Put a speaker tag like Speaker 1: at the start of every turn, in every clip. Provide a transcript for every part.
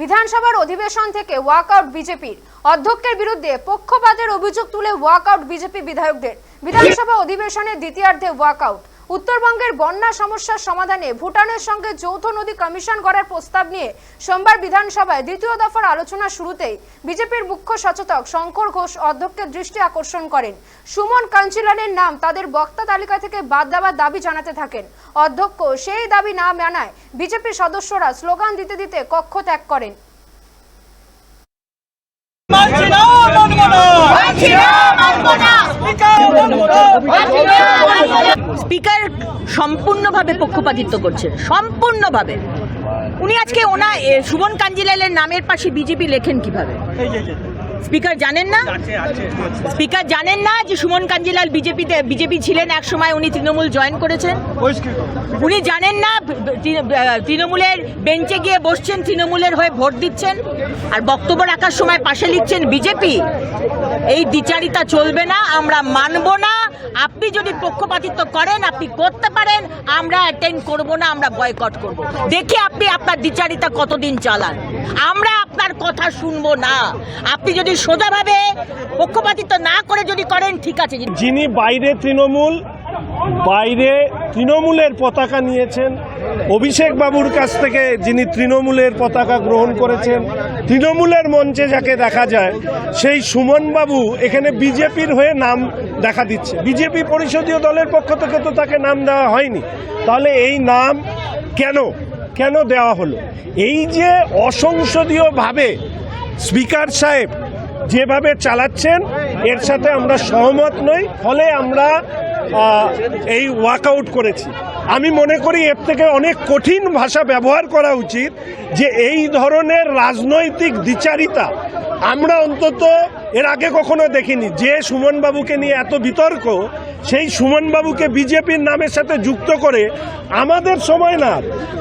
Speaker 1: বিধানসভার অধিবেশন থেকে ওয়াকআউট বিজেপির। অধ্যক্ষের বিরুদ্ধে পক্ষপাতের অভিযোগ তুলে ওয়াকআউট বিজেপি বিধায়কদের। বিধানসভা অধিবেশনের দ্বিতীয়ার্ধে ওয়াকআউট। উত্তরবঙ্গের বন্যা সমস্যার সমাধানে ভুটানের সঙ্গে যৌথ নদী কমিশন করার প্রস্তাব নিয়ে সোমবার বিধানসভায় দ্বিতীয় দফার আলোচনা শুরুতেই বিজেপির মুখ্য সচেতক শঙ্কর ঘোষ অধ্যক্ষের দৃষ্টি আকর্ষণ করেন। সুমন কাঞ্চিলানের নাম তাদের বক্তা তালিকা থেকে বাদ দেওয়ার দাবি জানাতে থাকেন। অধ্যক্ষ সেই দাবি না মানায় বিজেপি সদস্যরা স্লোগান দিতে দিতে কক্ষ ত্যাগ করেন।
Speaker 2: মানছি না মানবো না স্পিকার না।
Speaker 3: স্পিকার সম্পূর্ণভাবে পক্ষপাতিত্ব করছে সম্পূর্ণভাবে। উনি আজকে ওনা এ, সুমন কাঞ্জিলালের নামের পাশে বিজেপি লেখেন কীভাবে? স্পিকার জানেন না। স্পিকার জানেন না যে সুমন কাঞ্জিলাল বিজেপিতে বিজেপি ছিলেন এক সময় উনি তৃণমূল জয়েন করেছেন? উনি জানেন না তৃণমূলের বেঞ্চে গিয়ে বসছেন তৃণমূলের হয়ে ভোট দিচ্ছেন আর বক্তব্য রাখার সময় পাশে লিখছেন বিজেপি এই দ্বিচারিতা চলবে না আমরা মানব না। আপনি যদি পক্ষপাতিত্ব করেন আপনি করতে পারেন আমরা অ্যাটেন্ড করব না আমরা বয়কট করব। দেখে আপনি আপনার দ্বিচারিতা কতদিন চালান। আমরা আপনার কথা শুনব না। আপনি যদি সোজাভাবে পক্ষপাতিত্ব না করে যদি করেন, ঠিক আছে
Speaker 4: যিনি বাইরে তৃণমূল, বাইরে তৃণমূলের পতাকা নিয়েছেন, অভিষেক বাবুর কাছ থেকে যিনি তৃণমূলের পতাকা গ্রহণ করেছেন, তৃণমূলের মঞ্চে যাকে দেখা যায়, সেই সুমন বাবু এখানে বিজেপির হয়ে নাম দেখা দিচ্ছে। বিজেপি পরিষদীয় দলের পক্ষ থেকে তো তাকে নাম দেওয়া হয়নি। তাহলে এই নাম কেন? কেন দেওয়া হলো? এই যে অসংসদীয়ভাবে স্পিকার সাহেব যেভাবে চালাচ্ছেন, এর সাথে আমরা সহমত নই, ফলে আমরা এই ওয়াকআউট করেছি। আমি মনে করি এর থেকে অনেক কঠিন ভাষা ব্যবহার করা উচিত যে এই ধরনের রাজনৈতিক দ্বিচারিতা আমরা অন্তত এর আগে কখনো দেখিনি। যে সুমনবাবুকে নিয়ে এত বিতর্ক, সেই সুমনবাবুকে বিজেপির নামের সাথে যুক্ত করে আমাদের সময় না,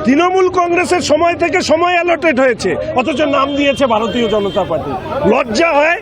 Speaker 4: তৃণমূল কংগ্রেসের সময় থেকে সময় অ্যালটেড হয়েছে। অথচ নাম দিয়েছে ভারতীয় জনতা পার্টি। লজ্জা হয়